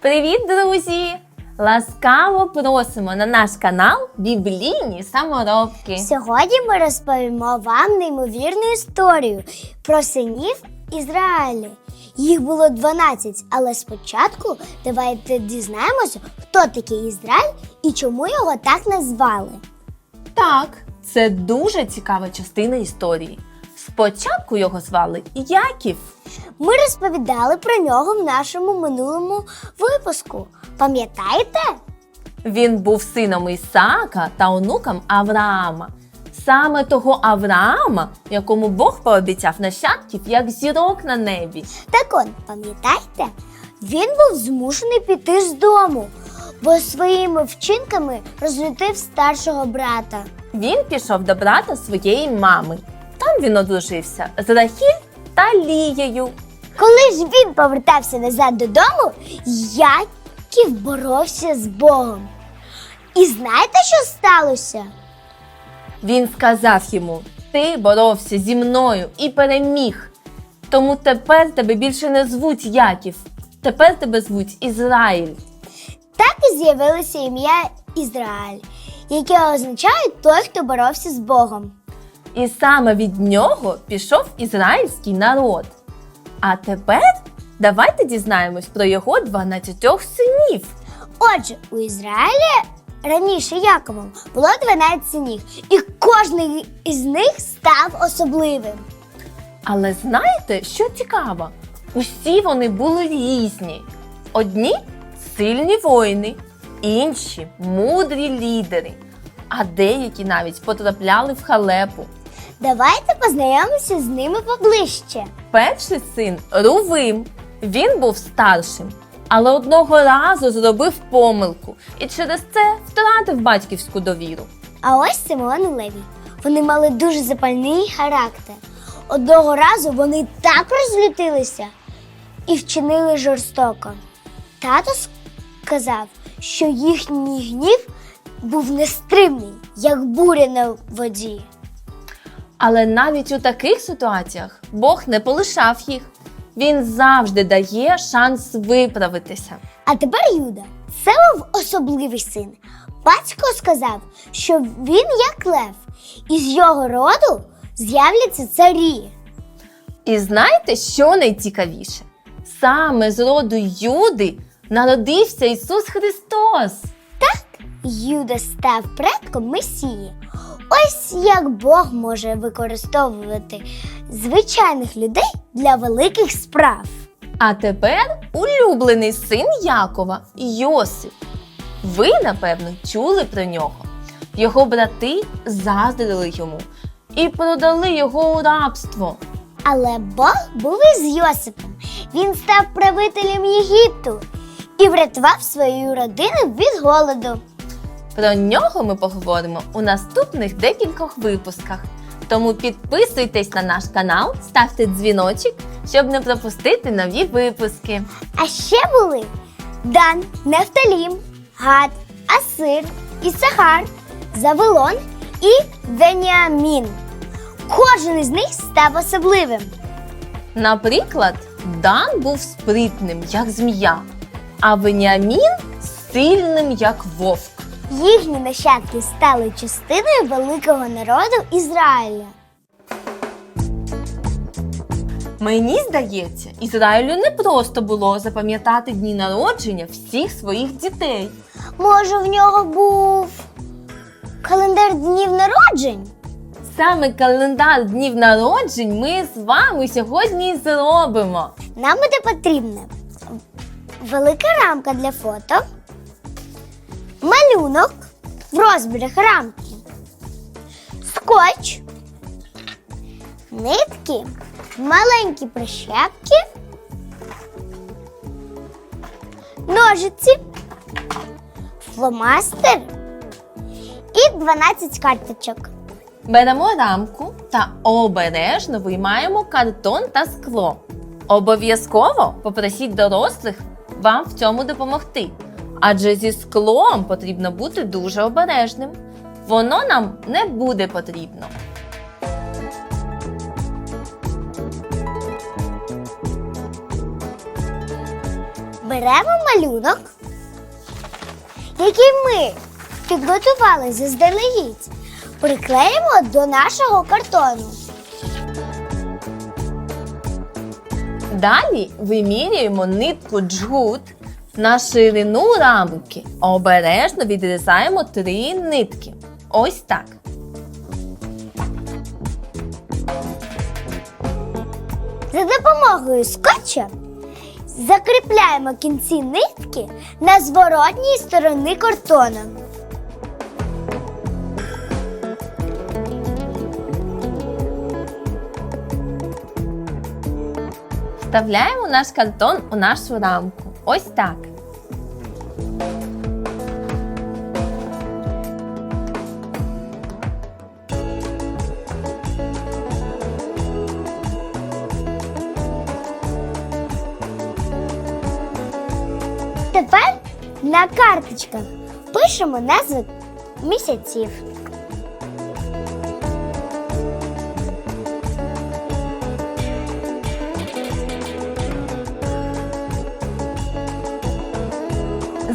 Привіт, друзі! Ласкаво просимо на наш канал Біблійні саморобки. Сьогодні ми розповімо вам неймовірну історію про синів Ізраїлю. Їх було 12, але спочатку давайте дізнаємося, хто такий Ізраїль і чому його так назвали. Так, це дуже цікава частина історії. Спочатку його звали Яків. Ми розповідали про нього в нашому минулому випуску. Пам'ятаєте? Він був сином Ісаака та онуком Авраама. Саме того Авраама, якому Бог пообіцяв нащадків, як зірок на небі. Так он, пам'ятаєте? Він був змушений піти з дому, бо своїми вчинками розлютив старшого брата. Він пішов до брата своєї мами. Він одружився з Рахіль та Лією. Коли ж він повертався назад додому, Яків боровся з Богом. І знаєте, що сталося? Він сказав йому: Ти боровся зі мною і переміг. Тому тепер тебе більше не звуть Яків. Тепер тебе звуть Ізраїль. Так і з'явилося ім'я Ізраїль, яке означає той, хто боровся з Богом. І саме від нього пішов ізраїльський народ. А тепер давайте дізнаємось про його 12 синів. Отже, у Ізраїлі раніше Яковом було 12 синів, і кожен із них став особливим. Але знаєте, що цікаво? Усі вони були різні. Одні сильні воїни, інші мудрі лідери, а деякі навіть потрапляли в халепу. Давайте познайомимося з ними поближче. Перший син Рувим. Він був старшим, але одного разу зробив помилку і через це втратив батьківську довіру. А ось Симеон і Левій. Вони мали дуже запальний характер. Одного разу вони так розлютилися і вчинили жорстоко. Тато сказав, що їхній гнів був нестримний, як буря на воді. Але навіть у таких ситуаціях Бог не полишав їх. Він завжди дає шанс виправитися. А тепер Юда. Це був особливий син. Батько сказав, що він як лев, і з його роду з'являться царі. І знаєте, що найцікавіше? Саме з роду Юди народився Ісус Христос. Так, Юда став предком Месії. Ось як Бог може використовувати звичайних людей для великих справ. А тепер улюблений син Якова Йосип. Ви, напевно, чули про нього. Його брати заздрили йому і продали його у рабство. Але Бог був із Йосипом. Він став правителем Єгипту і врятував свою родину від голоду. Про нього ми поговоримо у наступних декількох випусках. Тому підписуйтесь на наш канал, ставте дзвіночок, щоб не пропустити нові випуски. А ще були Дан, Нефталім, Гад, Асир, Ісахар, Завилон і Веніамін. Кожен із них став особливим. Наприклад, Дан був спритним, як змія, а Веніамін сильним, як вовк. Їхні нащадки стали частиною великого народу Ізраїля. Мені здається, Ізраїлю не просто було запам'ятати дні народження всіх своїх дітей. Може, в нього був календар днів народжень? Саме календар днів народжень ми з вами сьогодні і зробимо. Нам буде потрібна велика рамка для фото, малюнок в розмірах рамки, скотч, нитки, маленькі прищепки, ножиці, фломастер і 12 карточок. Беремо рамку та обережно виймаємо картон та скло. Обов'язково попросіть дорослих вам в цьому допомогти. Адже зі склом потрібно бути дуже обережним. Воно нам не буде потрібно. беремо малюнок, який ми підготували заздалегідь, приклеїмо до нашого картону. Далі вимірюємо нитку джгут на ширину рамки. Обережно відрізаємо три нитки. Ось так. За допомогою скотча закріпляємо кінці нитки на зворотній стороні картона. Вставляємо наш картон у нашу рамку. Ось так. Тепер на карточках пишемо назви місяців.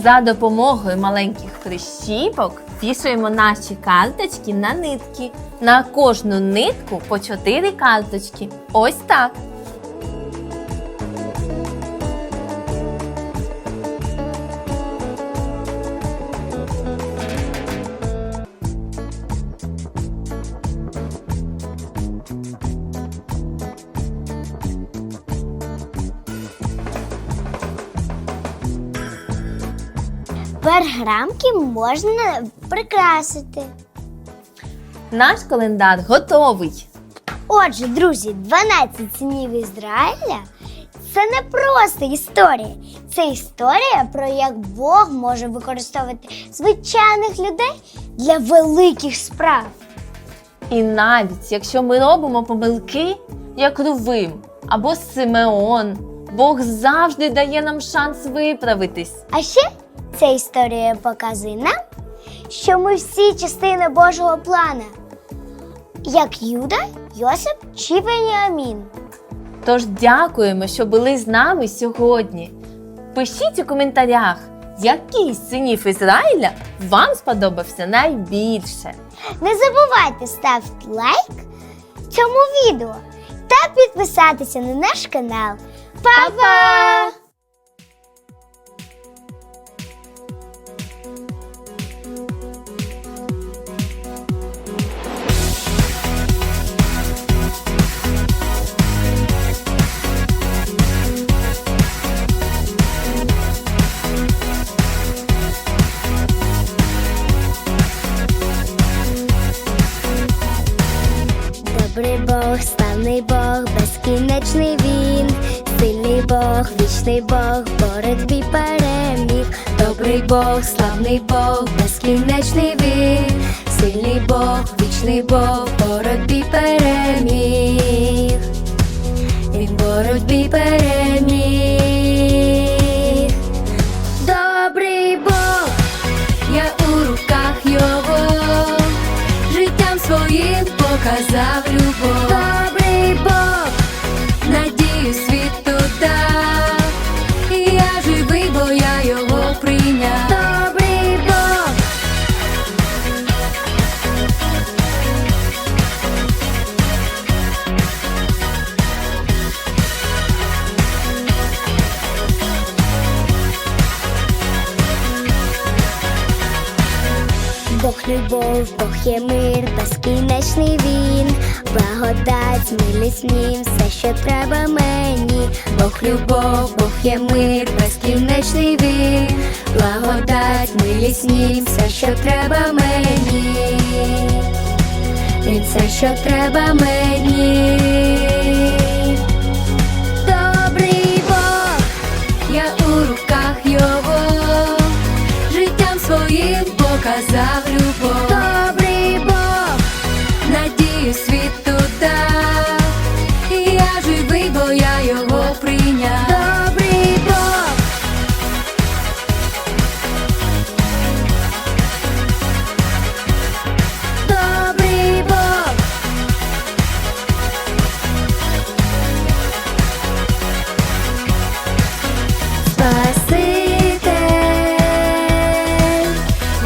За допомогою маленьких прищіпок вішаємо наші карточки на нитки. На кожну нитку по 4 карточки. Ось так. Перграмки можна прикрасити. Наш календар готовий. Отже, друзі, 12 синів Ізраїля це не просто історія. Це історія про як Бог може використовувати звичайних людей для великих справ. І навіть якщо ми робимо помилки, як Рувим або Симеон, Бог завжди дає нам шанс виправитись. А ще ця історія показує нам, що ми всі частини Божого плана, як Юда, Йосип чи Веніамін. Тож дякуємо, що були з нами сьогодні. Пишіть у коментарях, який з синів Ізраїля вам сподобався найбільше. Не забувайте ставити лайк цьому відео та підписатися на наш канал. Па-па! Добрий Бог, славний Бог, безкінечний він, сильний Бог, вічний Бог, боротьбі переміг. Добрий Бог, славний Бог, безкінечний він, сильний Бог, вічний Бог, боротьбі переміг. Він боротьбі переміг. Добрий Бог, я у руках його, життям своїм показав любов, Бог є мир, безкінечний він, благодать, милість нім, все, що треба мені. Бог любов, Бог є мир, безкінечний він, благодать, милість нім, все, що треба мені, він все, що треба мені.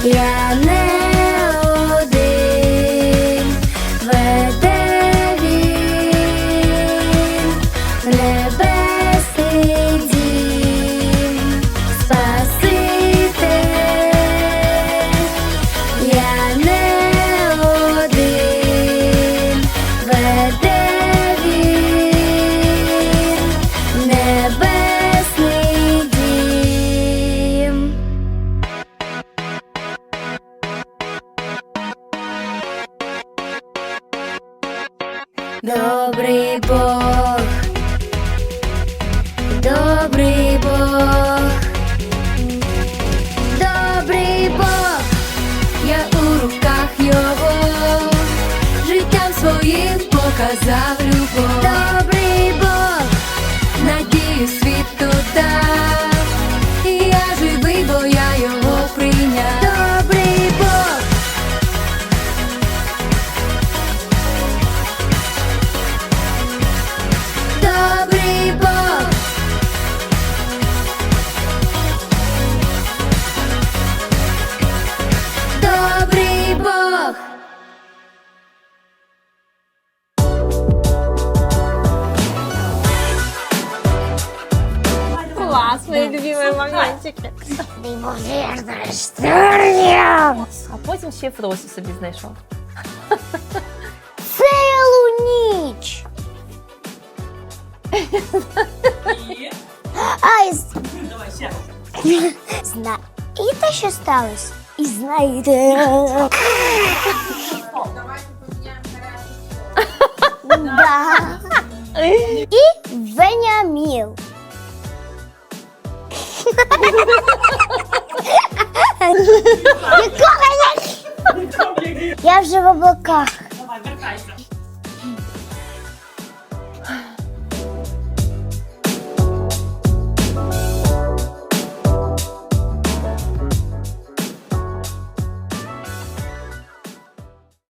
Я своїм Неймовірна історія. А потім ще Фросі собі знайшов. Цілу ніч. Ай, з- знаєте, що сталося? І знаєте. Да. І Веніаміл. Я вже в облаках.